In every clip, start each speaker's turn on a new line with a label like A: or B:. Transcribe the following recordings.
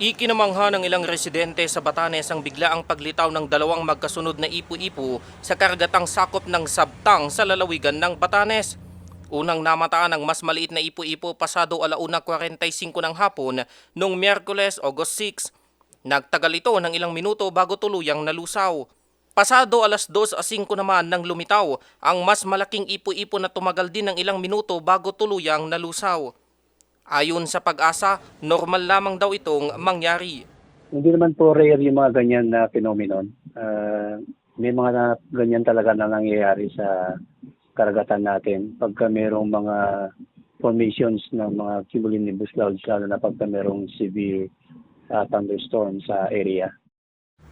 A: Ikinamangha ng ilang residente sa Batanes ang biglaang paglitaw ng dalawang magkasunod na ipu-ipu sa karagatang sakop ng Sabtang sa lalawigan ng Batanes. Unang namataan ang mas maliit na ipu-ipu pasado alauna 45 ng hapon noong Miyerkules, August 6. Nagtagal ito ng ilang minuto bago tuluyang nalusaw. Pasado alas 2 a 5 naman nang lumitaw ang mas malaking ipu-ipo na tumagal din ng ilang minuto bago tuluyang nalusaw. Ayon sa pag-asa, normal lamang daw itong mangyari.
B: Hindi naman po rare yung mga ganyan na phenomenon. Ah, may mga na, ganyan talaga na nangyayari sa karagatan natin pagka merong mga formations ng mga cumulonimbus clouds lalo na pagka merong severe ah, thunderstorm sa area.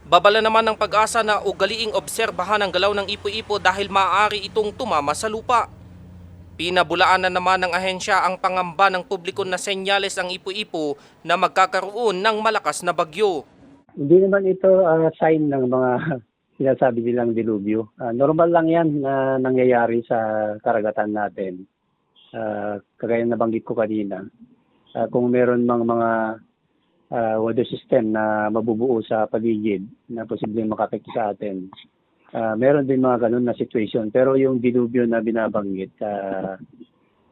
A: Babala naman ng pag-asa na ugaliing obserbahan ang galaw ng ipo-ipo dahil maaari itong tumama sa lupa. Pinabulaan na naman ng ahensya ang pangamba ng publiko na senyales ang ipo-ipo na magkakaroon ng malakas na bagyo.
B: Hindi naman ito ah, sign ng mga sinasabi nilang dilubyo. Ah, normal lang yan na nangyayari sa karagatan natin. Ah, kagaya na banggit ko kanina. Ah, kung meron mang mga ah, weather system na mabubuo sa paligid na posibleng makapekto sa atin, ah, meron din mga ganun na situation. Pero yung dilubyo na binabanggit, ah,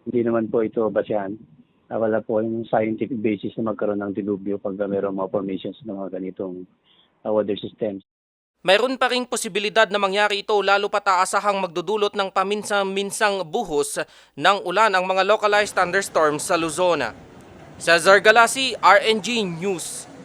B: hindi naman po ito basehan. Ah, wala po yung scientific basis na magkaroon ng dilubyo pag meron mga formations ng mga ganitong ah, weather systems.
A: Mayroon pa ring posibilidad na mangyari ito lalo pa taasahang magdudulot ng paminsan-minsang buhos ng ulan ang mga localized thunderstorms sa Luzon. Cesar Galasi, RNG News.